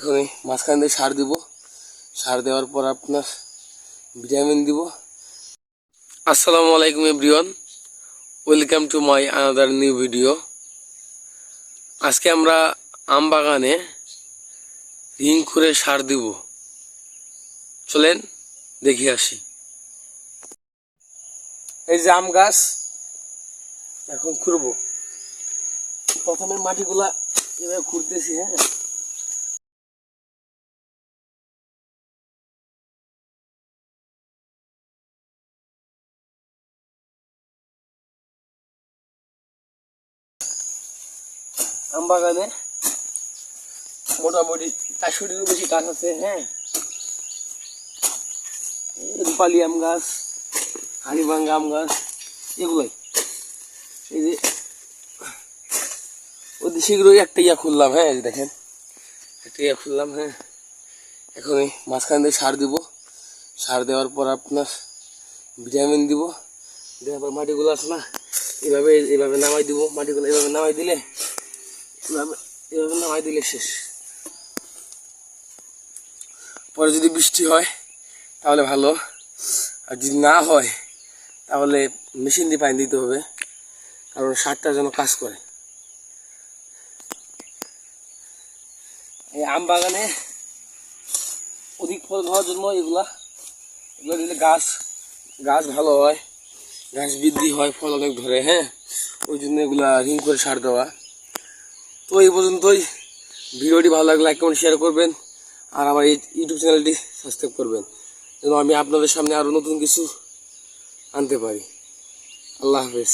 এখন মাঝখান দিয়ে সার দিব। সার দেওয়ার পর আপনার ভিটামিন দিব। আসসালামু আলাইকুম everyone. Welcome to my another new video. আজকে আমরা আম বাগানে রিং করে সার দিব। চলেন দেখি আসি। এই যে আম গাছ, এখন খুঁড়বো। প্রথমে মাটিগুলা এভাবে খুঁড়তেছি হ্যাঁ? আম বাগানে মোটামুটি তার চারশোটিরও বেশি গাছ আছে হ্যাঁ। রূপালি আম গাছ, হাড়িভাঙ্গা আম গাছ, এগুলোই। এই যে ওই শীঘ্রই একটা ইয়া খুললাম হ্যাঁ দেখেন। একটা ইয়া খুললাম হ্যাঁ। এখন এই মাঝখান দিয়ে সার দিব। সার দেওয়ার পর আপনার ভিটামিন দিব। দেওয়ার পর মাটিগুলো আছে না, এভাবে এভাবে নামাই দিব। মাটিগুলো এভাবে নামাই দিলে এভাবে নামাই দিলে শেষ। পরে যদি বৃষ্টি হয়, তাহলে ভালো। আর যদি না হয়, তাহলে মেশিন দিয়ে পানি দিতে হবে, কারণ সারটা যেন কাজ করে। এই আম বাগানে অধিক ফল হওয়ার জন্য এগুলা এগুলো দিলে গাছ গাছ ভালো হয়, গাছ বৃদ্ধি হয় ফল অনেক ধরে হ্যাঁ? ওই জন্য এগুলা রিং করে সার দেওয়া। তো এই পর্যন্তই। ভিডিওটি ভালো লাগলে লাইক কমেন্ট শেয়ার করবেন আর আমার এই ইউটিউব চ্যানেলটি সাবস্ক্রাইব করবেন যেন আমি আপনাদের সামনে আরও নতুন কিছু আনতে পারি। আল্লাহ হাফেজ।